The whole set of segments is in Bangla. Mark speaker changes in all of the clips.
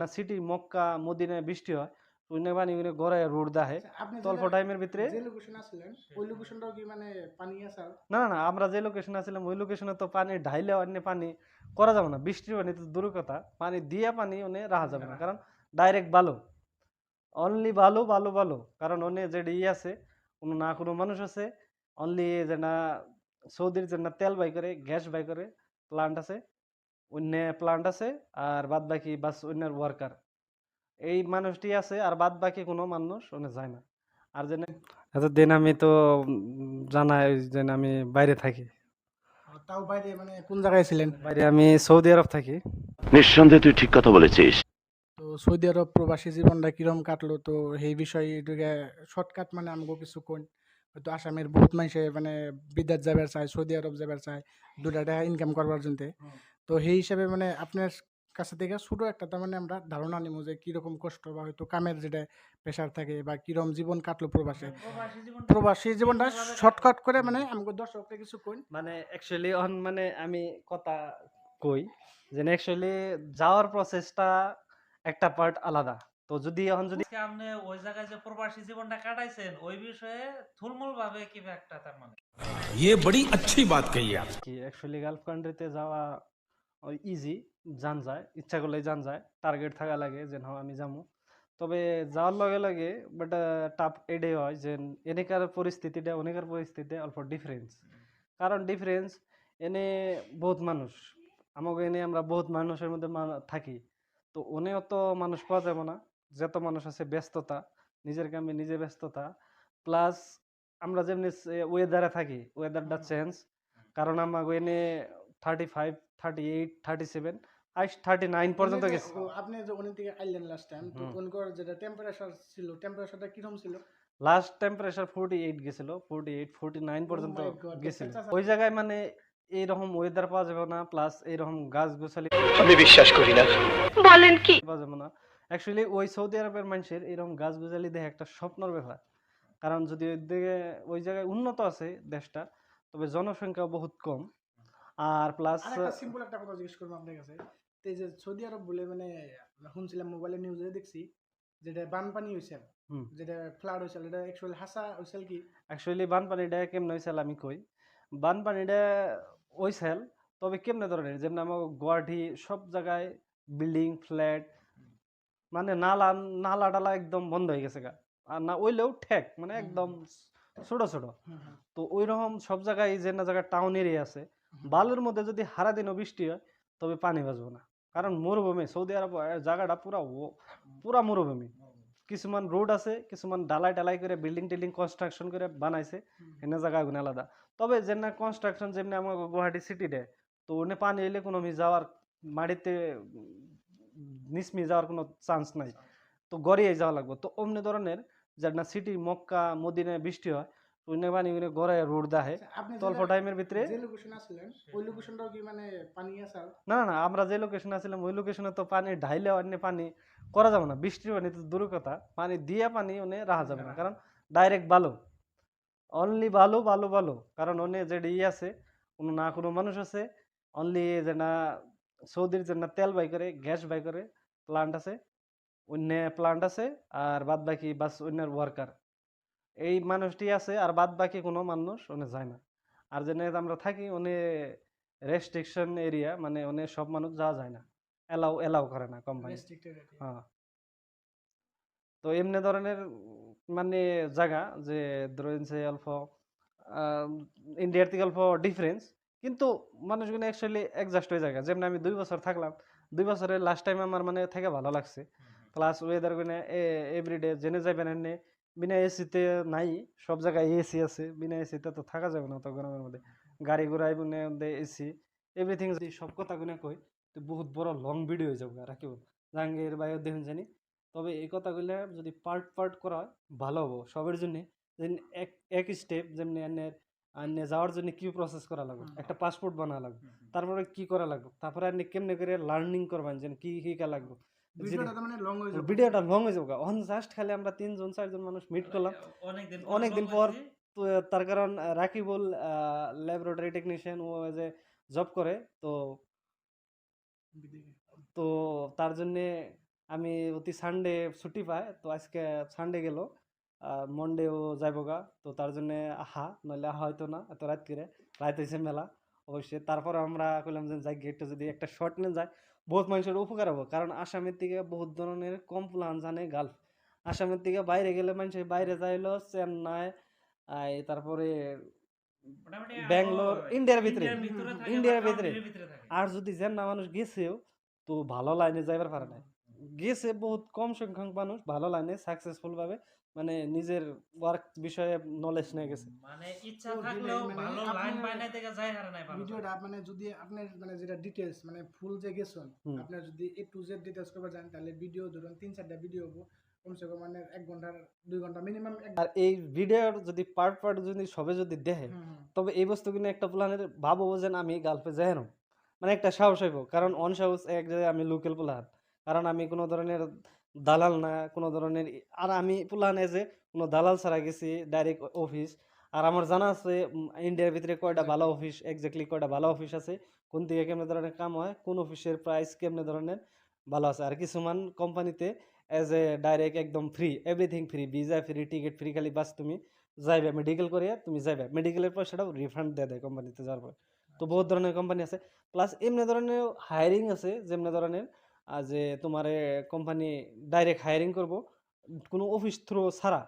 Speaker 1: না সিটি মক্কা মদিনায় বৃষ্টি হয় ওইনে পানি গড়ায় রোড দাহে।
Speaker 2: আপনি
Speaker 1: তো অল্প
Speaker 2: যেটা-
Speaker 1: টাইমের ভিতরে
Speaker 2: যে লোকেশন আসলেন ওই লোকেশনটাও কি মানে পানি আছে
Speaker 1: না না আমরা যে লোকেশনে ওই লোকেশনে তো পানি ঢাইলে অন্য পানি করা যাবে না বৃষ্টির পানি তো দূর কথা। পানি দিয়া পানি ওনে রাখা যাবে না কারণ ডাইরেক্ট বালু। অনলি বালু বালু বালু কারণ ওনে ই আছে কোনো না কোনো মানুষ আছে অনলি যে না সৌদির যে না তেল বাই করে গ্যাস বাই করে প্লান্ট আছে। অন্য প্লান্ট আছে আর বাদ বাকি বাস অন্যের ওয়ার্কার এই মানুষটি আছে আর বাদ বাকি কোনো মানুষ ওনে যায় না। আর যে আচ্ছা দিন আমি তো জানাই যে আমি বাইরে থাকি।
Speaker 2: তাও বাইরে মানে কোন জায়গায় ছিলেন?
Speaker 1: বাইরে আমি সৌদি আরব থাকি।
Speaker 3: নিঃসন্দেহে তুই ঠিক কথা বলেছিস।
Speaker 2: তো সৌদি আরব প্রবাসী জীবনটা কিরম কাটলো? তো সেই বিষয়ে এটুকে শর্টকাট মানে আমাকে কিছু কোন? হয়তো আসামের বহুত মানুষে মানে বিদেশ যাবার চায় সৌদি আরব যাবার চায় দুটা টাকা ইনকাম করবার জন্য। তো সেই হিসাবে মানে আপনার কাছে থেকে ছোট একটা তার মানে আমরা ধারণা নিব যে কিরকম কষ্ট বা হয়তো কামের যেটা প্রেশার থাকে বা কিরম জীবন কাটলো প্রবাসে প্রবাসী জীবনটা শর্টকাট করে মানে আমাকে দর্শকরা কিছু কোন
Speaker 1: মানে অ্যাকচুয়ালি অন মানে আমি কথা কই যে অ্যাকচুয়ালি যাওয়ার প্রসেসটা একটা পার্ট আলাদা তো যদি এখন যদি
Speaker 4: আজকে আপনি ওই জায়গায় যে প্রবাসী জীবনটা কাটাইছেন ওই বিষয়ে থুলমূল ভাবে কি একটা তার মানে
Speaker 5: ये बड़ी अच्छी बात कही आप
Speaker 1: কি অ্যাকচুয়ালি গালফ কান্ট্রিতে যাওয়া ওই ইজি যান যায় ইচ্ছা করলেই যান যায় টার্গেট থাকা লাগে যে হ্যাঁ আমি যাব তবে যাওয়ার লগে লগে বাট টাফ এডে হয় যে এনেকার পরিস্থিতিটা অনেকের পরিস্থিতি অল্প ডিফারেন্স কারণ ডিফারেন্স এনে বহুত মানুষ। আমাকে এনে আমরা বহুত মানুষের মধ্যে থাকি। তো ওনে অত মানুষ পাওয়া যাবে না। যত মানুষ আছে ব্যস্ততা নিজের কামে নিজে ব্যস্ততা। প্লাস আমরা যেমনি ওয়েদারে থাকি ওয়েদারটা চেঞ্জ কারণ আমাকে এনে thirty five thirty eight thirty seven আইস থার্টি নাইন পর্যন্ত গেছে
Speaker 2: আপনি যে অনেক থেকে আইলেন লাস্ট টাইম তো। ওনকর যেটা টেম্পারেচার ছিল টেম্পারেচারটা কীরকম ছিল?
Speaker 1: লাস্ট টেম্পারেচার ফোর্টি এইট গেছিল ফোর্টি এইট ফোর্টি নাইন পর্যন্ত গেছিল।
Speaker 2: আচ্ছা,
Speaker 1: ওই জায়গায় মানে এইরকম ওয়েদার পাওয়া যাবে না প্লাস এইরকম গাছ গোছালি
Speaker 3: আমি বিশ্বাস করি না।
Speaker 1: পাওয়া যাবে না। অ্যাকচুয়ালি ওই সৌদি আরবের মানুষের এরকম গাছ গোছালি দেখে একটা স্বপ্নর ব্যাপার। কারণ যদি ওই দিকে ওই জায়গায় উন্নত আছে দেশটা তবে জনসংখ্যা বহুত কম। আর প্লাস
Speaker 2: সিম্পল একটা কথা জিজ্ঞেস করব আপনার কাছে। তো এই যে সৌদি আরব বলে মানে শুনছিলাম মোবাইলে নিউজে দেখছি যেটা বানপানি হয়েছিল
Speaker 1: হুম।
Speaker 2: যেটা ফ্লাড হয়েছিল এটা অ্যাকচুয়ালি হাসা হয়েছিল কি?
Speaker 1: অ্যাকচুয়ালি বানপানিটা কেমন হয়েছিল আমি কই। বানপানিটা হয়েছিল তবে কেমনে ধরনের? যেমন আমার গুয়াহাটি সব জায়গায় বিল্ডিং ফ্ল্যাট মানে নালা নালা টালা একদম বন্ধ হয়ে গেছে গা। আর না ওইলেও ঠেক মানে একদম ছোট ছোট। তো ওই রকম সব জায়গায় যে না জায়গায় টাউন এরিয়া আছে বালুর মধ্যে যদি হারা দিনও বৃষ্টি হয় তবে পানি বাঁচবো না। কারণ মরুভূমি সৌদি আরব জায়গাটা পুরা পুরা মরুভূমি। কিছুমান রোড আছে কিছুমান ডালাই ডালাই করে বিল্ডিং টিল্ডিং কনস্ট্রাকশন করে বানাইছে এনে জায়গাগুলো আলাদা। তবে যে না কনস্ট্রাকশন যেমনি আমার গুয়াহাটি সিটিতে তো ওনে পানি এলে কোনো মি যাওয়ার মাটিতে নিসমি যাওয়ার কোনো চান্স নাই। তো গড়িয়ে যাওয়া লাগবে। তো অমনি ধরনের যে না সিটি মক্কা মদিনায় বৃষ্টি হয় তো পানি ওইনে গড়ায় রোড দাহে অল্প টাইমের ভিতরে
Speaker 2: যে লোকেশন আসলেন ওই লোকেশনটাও কি মানে পানি আছে
Speaker 1: না না আমরা যে লোকেশনে আছিলাম ওই লোকেশনে তো পানি ঢাইলে অন্য পানি করা যাবে না বৃষ্টির পানি তো দূর কথা পানি দিয়া পানি ওনে রাখা যাবে না কারণ ডাইরেক্ট বালু অনলি বালু বালু বালু কারণ ওনে যে ই আছে কোনো না কোনো মানুষ আছে অনলি যে না সৌদির যে না তেল বাই করে গ্যাস বাই করে প্লান্ট আছে অন্য প্লান্ট আছে আর বাদ বাকি বাস অন্যের ওয়ার্কার এই মানুষটি আছে আর বাদ বাকি কোনো মানুষ ওনে যায় না। আর যেনে আমরা থাকি ওনে রেস্ট্রিকশন এরিয়া মানে ওনে সব মানুষ যাওয়া যায় না। এলাও এলাও করে না কোম্পানি হ্যাঁ। তো এমনি ধরনের মানে জায়গা যে ধরেন যে অল্প ইন্ডিয়ার থেকে অল্প ডিফারেন্স কিন্তু মানুষগুলো অ্যাকচুয়ালি অ্যাডজাস্ট হয়ে জায়গা যেমন আমি দুই বছর থাকলাম দুই বছরের লাস্ট টাইম আমার মানে থেকে ভালো লাগছে। প্লাস ওয়েদারগুলো এভরিডে জেনে যাবেন এনে বিনা এসিতে নাই সব জায়গায় এসি আছে বিনা এসিতে তো থাকা যাবে না তো গরমের মধ্যে। গাড়ি ঘোড়ায় মধ্যে এসি এভরিথিং যদি সব কথা গুনে কই তো বহুত বড় লং ভিডিও হয়ে যাবে রাখিব জাহাঙ্গীর বাইরে দেখুন জানি। তবে এই কথাগুলো যদি পার্ট পার্ট করা ভালো হব সবার জন্য। এক এক স্টেপ যেমনি আনে যাওয়ার জন্য কি প্রসেস করা লাগবে। একটা পাসপোর্ট বানা লাগবে। তারপরে কি করা লাগবে? তারপরে আপনি কেমনে করে লার্নিং করবেন? যেন কি শিকা লাগবে?
Speaker 2: ভিডিওটা মানে লং হয়ে যাবে।
Speaker 1: ভিডিওটা লং হয়ে যাবে। অন জাস্ট খালি আমরা তিনজন চারজন মানুষ মিট করলাম।
Speaker 4: অনেকদিন
Speaker 1: পর তার কারণ রাকিবুল ল্যাবরেটরি টেকনিশিয়ান ও যে জব করে তো তো তার জন্যে আমি অতি সানডে ছুটি পাই। তো আজকে সানডে গেল। ও যাইব গা। তো তার জন্য আহা নইলে আহা হয়তো না এত রাত করে রাত হয়েছে মেলা। অবশ্যই। তারপর আমরা কইলাম যে যাই একটু যদি একটা শর্ট নিয়ে যায় বহুত মানুষের উপকার হব কারণ আসামের থেকে বহুত ধরনের কমপ্লান জানে গালফ আসামের থেকে বাইরে গেলে মানুষ বাইরে যাইলো চেন্নাই আর তারপরে ব্যাঙ্গালোর, ইন্ডিয়ার ভিতরে।
Speaker 4: ইন্ডিয়ার ভিতরে।
Speaker 1: আর যদি যেন না মানুষ গেছেও তো ভালো লাইনে যাইবার পারে না গেছে বহুত কম সংখ্যক মানুষ ভালো লাইনে সাকসেসফুল ভাবে মানে নিজের ওয়ার্ক বিষয়ে নলেজ নিয়ে গেছে
Speaker 4: মানে ইচ্ছা থাকলেও
Speaker 2: মানে
Speaker 4: ভালো লাইন থেকে যায় হারা নাই ভালো
Speaker 2: ভিডিওটা মানে যদি আপনি মানে যেটা ডিটেলস মানে ফুল যে গেছেন
Speaker 1: হুম।
Speaker 2: আপনার যদি এ টু জেড ডিটেলস করতে যান তাহলে ভিডিও ধরুন তিন চারটা ভিডিও হব কমসে কম মানে এক ঘণ্টার দুই ঘণ্টা মিনিমাম
Speaker 1: আর এই ভিডিওর যদি পার্ট পার্ট যদি সবে যদি দেখে। তবে এই বস্তু বস্তুগুলো একটা প্লানের ভাবো যে আমি গালফে যাই না মানে একটা সাহস হইব কারণ অন সাহস এক জায়গায় আমি লোকাল প্লান কারণ আমি কোনো ধরনের দালাল না কোনো ধরনের আর আমি প্লান এজে কোনো দালাল ছাড়া গেছি ডাইরেক্ট অফিস। আর আমার জানা আছে ইন্ডিয়ার ভিতরে কয়টা ভালো অফিস এক্স্যাক্টলি কয়টা ভালো অফিস আছে কোন দিকে কেমনে ধরনের কাম হয় কোন অফিসের প্রাইস কেমনে ধরনের ভালো আছে। আর কিছুমান কোম্পানিতে এজ এ ডাইরেক্ট একদম free everything free visa free ticket free খালি বাস তুমি যাইবে মেডিকেল করিয়া তুমি যাইবে। মেডিকেলের পয়সাটাও রিফান্ড দিয়ে দেয় কোম্পানিতে যাওয়ার পর। তো বহুত ধরনের কোম্পানি আছে। প্লাস এমনি ধরনের হায়ারিং আছে যেমনি ধরনের যে তোমার কোম্পানি ডাইরেক্ট হায়ারিং করব কোনো অফিস থ্রু ছাড়া।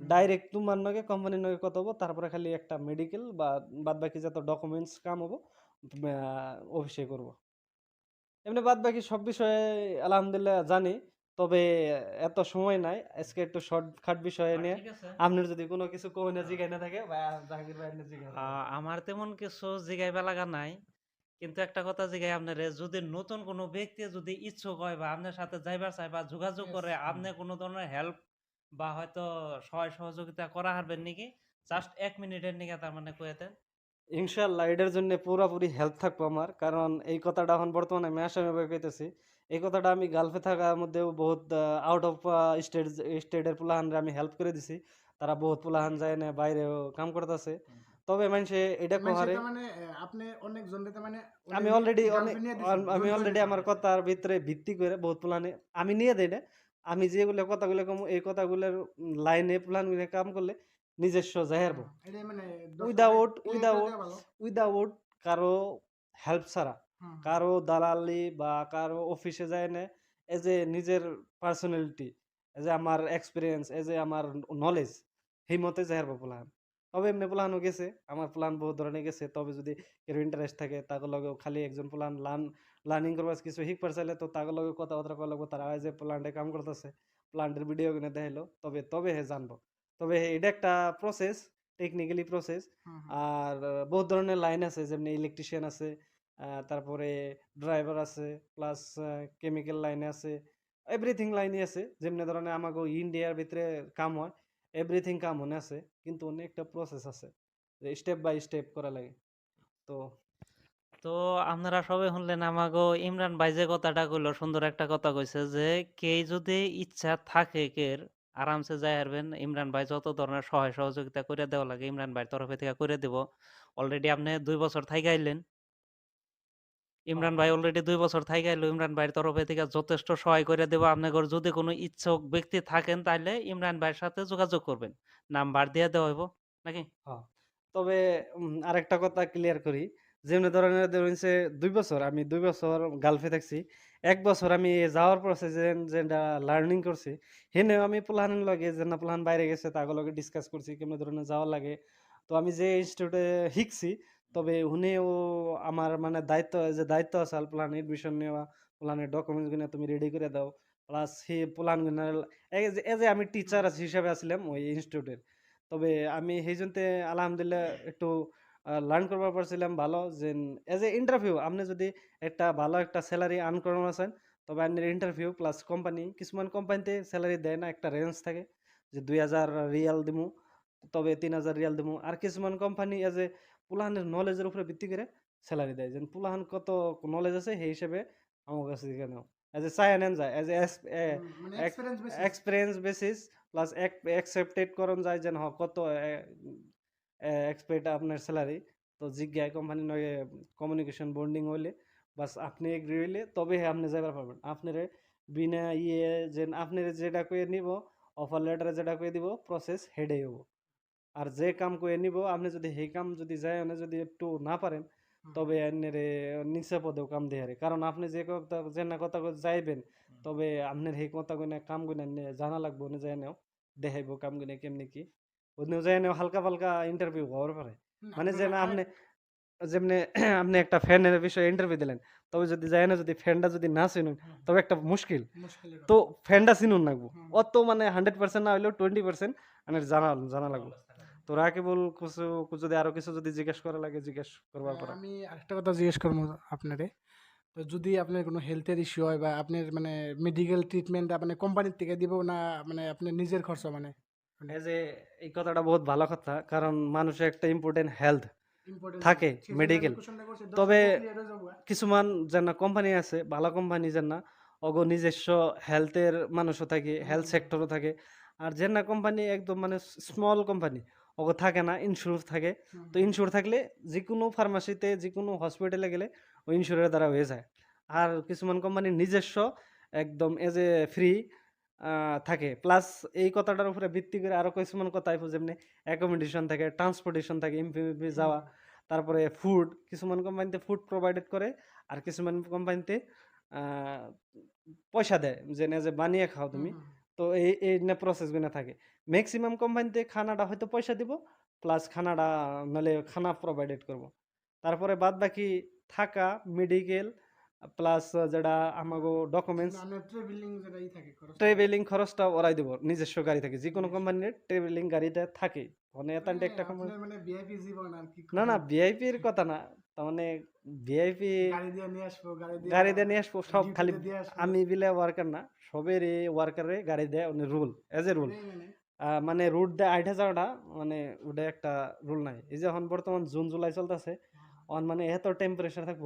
Speaker 1: ডাইরেক্ট তোমার নগে কোম্পানির নগে কত হব তারপরে খালি একটা মেডিকেল বা বাদ বাকি যত ডকুমেন্টস কাম হব অফিসে করব। এমনি বাদ বাকি সব বিষয়ে আলহামদুলিল্লাহ জানি তবে এত সময় নাই আজকে একটু শর্টকাট বিষয়ে নিয়ে। আপনার যদি কোনো কিছু কই না জিগাই না থাকে বা জাহাঙ্গীর ভাই জিগাই
Speaker 4: আমার তেমন কিছু জিগাইবা লাগা নাই। কিন্তু একটা কথা জিগাই আপনারে যদি নতুন কোনো ব্যক্তি যদি ইচ্ছুক হয় বা আপনার সাথে যাইবার চায় বা যোগাযোগ করে আপনি কোনো ধরনের হেল্প বা হয়তো সহায় সহযোগিতা করা হারবেন নাকি? জাস্ট এক মিনিটের নিকে তার মানে কয়ে দেন।
Speaker 1: ইনশাল্লাহ এটার জন্য পুরোপুরি হেল্প থাকব আমার। কারণ এই কথাটা এখন বর্তমানে আমি আসামে কইতেছি। এই কথাটা আমি গালফে থাকার মধ্যেও বহুত আউট অফ স্টেট স্টেটের পুলাহানরে আমি হেল্প করে দিছি। তারা বহুত পুলাহান যায় না বাইরেও কাম করতেছে। তবে মানুষে এটা
Speaker 2: মানে
Speaker 1: কোহারে
Speaker 2: সেটা মানে আপনি অনেক জনকে মানে
Speaker 1: আমি অলরেডি আমি অলরেডি আমার কথার ভিতরে ভিত্তি করে বহুত প্লানে আমি নিয়ে দেই না। আমি যেগুলো কথাগুলো কম এই কথাগুলোর লাইনে প্ল্যানগুলো কাম করলে নিজস্ব
Speaker 2: মানে দর্শকদের
Speaker 1: উইদাউট উইদাউট উইদাউট কারও হেল্প ছাড়া। কারও দালালি বা কারও অফিসে যায় না। এজ এ নিজের পার্সোনালিটি এজ এ আমার এক্সপিরিয়েন্স এজ এ আমার নলেজ সেই মতে যাই হারবো প্লান তবে এমনি প্লানও গেছে। আমার প্লান বহুত ধরনের গেছে। তবে যদি কেউ ইন্টারেস্ট থাকে তাকে লগে খালি একজন প্লান লার্ন লার্নিং করবার কিছু শিখবার চাইলে তো তাকে লগে কথাবার্তা করা লাগবো। তারা যে প্লান্টে কাম করতেছে প্লান্টের ভিডিও কিনে দেখাইলো। তবে তবে হে জানব। তবে এটা একটা প্রসেস টেকনিক্যালি প্রসেস। আর বহুত ধরনের লাইন আছে যেমনি ইলেকট্রিশিয়ান আছে তারপরে ড্রাইভার আছে প্লাস কেমিক্যাল লাইনে আছে এভরিথিং লাইনে আছে। যেমনি ধরনের আমাকে ইন্ডিয়ার ভিতরে কাম হয় এভরিথিং কাম মনে আছে কিন্তু অনেকটা প্রসেস আছে, যে স্টেপ বাই স্টেপ করা লাগে। তো
Speaker 4: তো আপনারা সবাই শুনলেন আমাগো ইমরান ভাই যে কথাটা কইলো সুন্দর একটা কথা কইছে যে, কে যদি ইচ্ছা থাকে কের, আরামসে যাই হারবেন, ইমরান ভাই যত ধরনের সহায় সহযোগিতা করে দেওয়া লাগে, ইমরান ভাই তরফে থেকে করে দেব। অলরেডি আপনি দুই বছর থাই গাইলেন ইমরান ভাই অলরেডি দুই বছর থাই গাইলো ইমরান ভাইয়ের তরফে থেকে যথেষ্ট সহায় করে দেবো। আপনাদের যদি কোনো ইচ্ছুক ব্যক্তি থাকেন তাহলে ইমরান ভাইয়ের সাথে যোগাযোগ করবেন। নাম্বার দিয়ে দেওয়া হইব নাকি?
Speaker 1: তবে আরেকটা কথা ক্লিয়ার করি। যেমনি ধরনের ধরুন সে দুই বছর আমি দুই বছর গালফে থাকছি এক বছর আমি যাওয়ার প্রসেসে যেটা লার্নিং করছি হেনেও আমি প্লান লগে যে না বাইরে গেছে তাগুলো লগে ডিসকাস করছি কেমন ধরনের যাওয়ার লাগে। তো আমি যে ইনস্টিটিউটে শিখছি তবে উনিও আমার মানে দায়িত্ব, যে দায়িত্ব আছে প্লান এডমিশন নেওয়া প্লানের ডকুমেন্টসগুলো তুমি রেডি করে দাও। প্লাস সেই প্লানগুলো এজ এ আমি টিচার হিসাবে আসলাম ওই ইনস্টিটিউটের তবে আমি সেই জন্য আলহামদুলিল্লাহ একটু লার্ন করবার পারছিলাম ভালো। যে এজ এ ইন্টারভিউ আপনি যদি একটা ভালো একটা স্যালারি আর্ন করানো আছেন তবে আপনার ইন্টারভিউ প্লাস কোম্পানি কিছুমান কোম্পানিতে স্যালারি দেয় না, একটা রেঞ্জ থাকে। যে দুই হাজার রিয়াল দিমু। তবে তিন হাজার রিয়াল দিমু। আর কিছুমান কোম্পানি এজ এ পুলাহানের নলেজের উপরে ভিত্তি করে স্যালারি দেয়। যেন পুলাহান কত নলেজ আছে সেই হিসেবে আমার কাছে কেন এজ এ চাই আনেন যায়
Speaker 2: as
Speaker 1: a.
Speaker 2: Experience basis
Speaker 1: plus accepted করন যায় যেন হ কত এক্সপেক্ট আপনার স্যালারি তো জিজ্ঞায় কোম্পানি নয় কমিউনিকেশন বন্ডিং হইলে বাস আপনি এগ্রি হইলে তবে আপনি যাইবার পারবেন। আপনার বিনা ইয়ে যে আপনার যেটা কয়ে নিব অফার লেটারে যেটা কয়ে দিব প্রসেস হেডে হব আর যে কাম কয়ে নিব আপনি যদি সেই কাম যদি যায় না যদি একটু না পারেন তবে আপনার নিচে পদেও কাম দিয়ে হারে কারণ আপনি যে কথা যে না কথা যাইবেন তবে আপনার সেই কথা কইনা কাম কইনা জানা লাগবো না যায় নাও দেখাইব কাম কইনা কেমনি কি। ওদিনও যায় নাও হালকা ফালকা ইন্টারভিউ হওয়ার পারে। মানে যে না আপনি যেমনি আপনি একটা ফ্যানের বিষয়ে ইন্টারভিউ দিলেন তবে যদি যায় না যদি ফ্যানটা যদি না চিনুন তবে একটা মুশকিল। তো ফ্যানটা চিনুন লাগবো। অত মানে হান্ড্রেড পার্সেন্ট না হইলেও টোয়েন্টি পার্সেন্ট জানা জানা লাগবো। তো রাকিবুল কিছু যদি আরও কিছু যদি জিজ্ঞেস করা লাগে জিজ্ঞেস করবার পরে
Speaker 2: আমি আরেকটা কথা জিজ্ঞেস করব আপনারে। তো যদি আপনার কোনো হেলথের ইস্যু হয় বা আপনার মানে মেডিকেল ট্রিটমেন্ট আপনি কোম্পানির থেকে দিব না মানে আপনার নিজের খরচ মানে?
Speaker 1: যে এই কথাটা বহুত ভালো কথা কারণ মানুষের একটা ইম্পর্টেন্ট হেলথ থাকে,
Speaker 2: দশ
Speaker 1: তবে
Speaker 2: হয়ে হ্যাঁ?
Speaker 1: কিছুমান যেন কোম্পানি আছে ভালো কোম্পানি যেন না অগ নিজস্ব হেলথের মানুষও থাকে হেলথ সেক্টরও থাকে। আর যে না কোম্পানি একদম মানে স্মল কোম্পানি অগ থাকে না ইন্স্যুর থাকে। তো ইন্স্যুর থাকলে যে কোনো ফার্মাসিতে যে কোনো হসপিটালে গেলে ওই ইন্স্যুরের দ্বারা হয়ে যায়। আর কিছুমান কোম্পানি নিজস্ব একদম এজ এ ফ্রি থাকে। প্লাস এই কথাটার উপরে ভিত্তি করে আরও কিছুমান কথা যেমনি অ্যাকোমোডেশন থাকে ট্রান্সপোর্টেশন থাকে এমপি যাওয়া তারপরে ফুড কিছুমান কোম্পানিতে ফুড প্রোভাইডেড করে আর কিছুমান কোম্পানিতে পয়সা দেয়। যে না যে বানিয়ে খাও তুমি। তো এই এই না প্রসেসগুলো থাকে। ম্যাক্সিমাম কোম্পানিতে খানাটা হয়তো পয়সা দিব প্লাস খানাটা নাহলে খানা প্রোভাইডেড করব। তারপরে বাদ বাকি থাকা মেডিকেল প্লাস যেটা আমাগো ডকুমেন্টস
Speaker 2: থাকে, খরচ
Speaker 1: খরচটা ওরাই দিব নিজস্ব গাড়ি থাকে যে কোনো কোম্পানির ট্রাভেলিং গাড়িটা থাকে। মানে
Speaker 2: মানে
Speaker 1: একটা কোম্পানি
Speaker 2: মানে
Speaker 1: না না
Speaker 2: করবেন?
Speaker 1: ভিআইপির কথা না। তার মানে ভিআইপি
Speaker 2: গাড়ি দিয়ে নিয়ে আসব গাড়ি দিয়ে
Speaker 1: নিয়ে আসব সব খালি। আমি বিলে ওয়ার্কার না সবের ওয়ার্কারে গাড়ি দেয় উনি রুল এজ এ রুল
Speaker 2: মানে।
Speaker 1: মানে রুট দেয় আট হাজারটা মানে ওটা একটা রুল নাই। এই যে এখন বর্তমান জুন জুলাই চলতেছে অন মানে এত টেম্পারেচার থাকব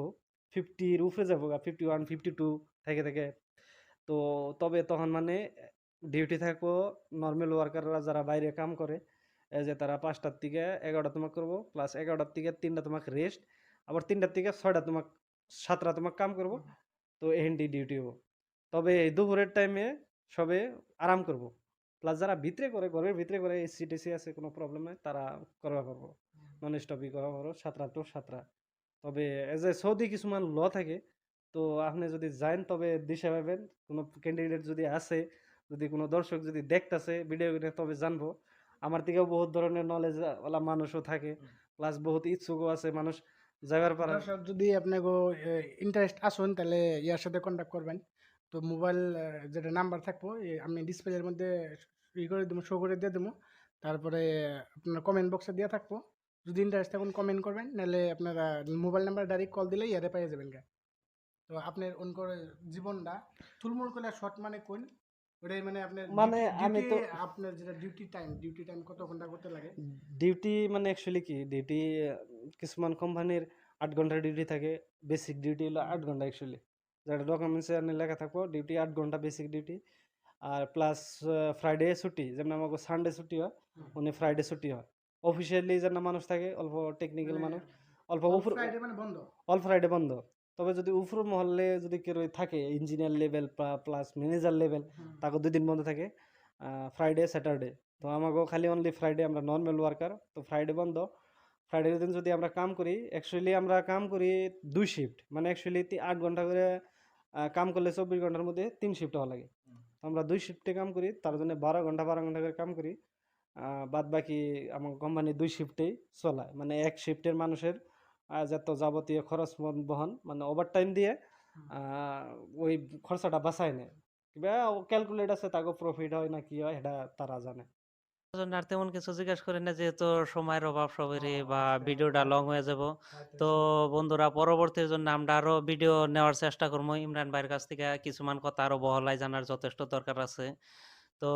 Speaker 1: ফিফটির উপরে যাব ফিফটি ওয়ান ফিফটি টু থেকে থেকে। তো তবে তখন মানে ডিউটি থাকব নর্মাল ওয়ার্কাররা যারা বাইরে কাম করে যে তারা পাঁচটার থেকে এগারোটা তোমাকে করব প্লাস এগারোটার থেকে তিনটা তোমাকে রেস্ট আবার তিনটার থেকে ছয়টা তোমাকে সাতটা তোমাকে কাম করব। তো এহেন্টি ডিউটি হব। তবে দুপুরের টাইমে সবে আরাম করব। প্লাস যারা ভিতরে করে ঘরের ভিতরে করে এসি টেসি আছে কোনো প্রবলেম নাই তারা করবা পারব। নন স্টপই করা পারব সাতটা টু সাতটা। তবে এজ এ সৌদি কিছুমান ল থাকে তো আপনি যদি যান তবে দিশা পাবেন। কোনো ক্যান্ডিডেট যদি আছে যদি কোনো দর্শক যদি দেখতেছে ভিডিও তবে জানব। আমার থেকেও বহুত ধরনের নলেজ ওলা মানুষও থাকে। প্লাস বহুত ইচ্ছুকও আছে মানুষ। যাবার পারে
Speaker 2: দর্শক, যদি আপনাকে ইন্টারেস্ট আসুন, তাহলে ইয়ার সাথে কন্ট্যাক্ট করবেন। তো মোবাইল যেটা নাম্বার থাকব আমি ডিসপ্লের মধ্যে ই করে দেবো শো করে দিয়ে দেবো। তারপরে আপনার কমেন্ট বক্সে দেওয়া থাকব। যদি ইন্টারেস্ট থাকুন কমেন্ট করবেন, নাহলে আপনারা মোবাইল নাম্বার ডাইরেক্ট কল দিলে ইয়ারে পেয়ে যাবেন গা। তো আপনার অন জীবনটা থুলমুল করে শর্ট মানে কোন ওটাই মানে আপনার
Speaker 1: মানে আমি তো-
Speaker 2: আপনার যেটা ডিউটি টাইম ডিউটি টাইম কত ঘণ্টা করতে লাগে?
Speaker 1: ডিউটি মানে অ্যাকচুয়ালি কি? ডিউটি কিছুমান কোম্পানির আট ঘণ্টা ডিউটি থাকে। বেসিক ডিউটি হলো আট ঘণ্টা অ্যাকচুয়ালি যেটা ডকুমেন্টসে আপনি লেখা থাকব ডিউটি আট ঘণ্টা বেসিক ডিউটি আর প্লাস ফ্রাইডে ছুটি যেমন আমাকে সানডে ছুটি হয়। উনি ফ্রাইডে ছুটি হয়। অফিসিয়ালি যেন মানুষ থাকে অল্প টেকনিক্যাল মানুষ অল্প উপর
Speaker 2: ফ্রাইডে মানে বন্ধ?
Speaker 1: অল ফ্রাইডে বন্ধ। তবে যদি উপর মহলে যদি কেউ থাকে engineer level plus manager
Speaker 2: level.
Speaker 1: তাকে দুই দিন বন্ধ থাকে ফ্রাইডে স্যাটারডে তো আমাকেও খালি অনলি ফ্রাইডে আমরা নর্মাল ওয়ার্কার তো ফ্রাইডে বন্ধ। ফ্রাইডের দিন যদি আমরা কাম করি অ্যাকচুয়ালি আমরা কাম করি দুই শিফট মানে অ্যাকচুয়ালি আট ঘণ্টা করে কাম করলে চব্বিশ ঘণ্টার মধ্যে তিন শিফট হওয়া লাগে। তো আমরা দুই শিফটে কাম করি তার জন্য বারো ঘণ্টা বারো ঘণ্টা করে কাম করি। বাদ বাকি আমার কোম্পানি দুই শিফটেই চলায়। মানে এক শিফটের মানুষের যত যাবতীয় খরচ বহন- মানে ওভার টাইম দিয়ে ওই খরচাটা বাঁচায় নেয়। কিবা ক্যালকুলেট আছে তাকে প্রফিট হয় না কি হয় এটা তারা জানে।
Speaker 4: আর তেমন কিছু জিজ্ঞেস করি না যেহেতু সময়ের অভাব সবেরই বা ভিডিওটা লং হয়ে যাব। তো বন্ধুরা পরবর্তীর জন্য আমরা আরও ভিডিও নেওয়ার চেষ্টা করব। ইমরান ভাইয়ের কাছ থেকে কিছুমান কথা আরও বহলাই জানার যথেষ্ট দরকার আছে। তো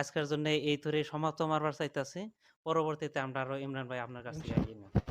Speaker 4: আজকের জন্য এই ধরে সমাপ্ত মারবার চাইতেছি। পরবর্তীতে আমরা আরও ইমরান ভাই আপনার কাছ থেকে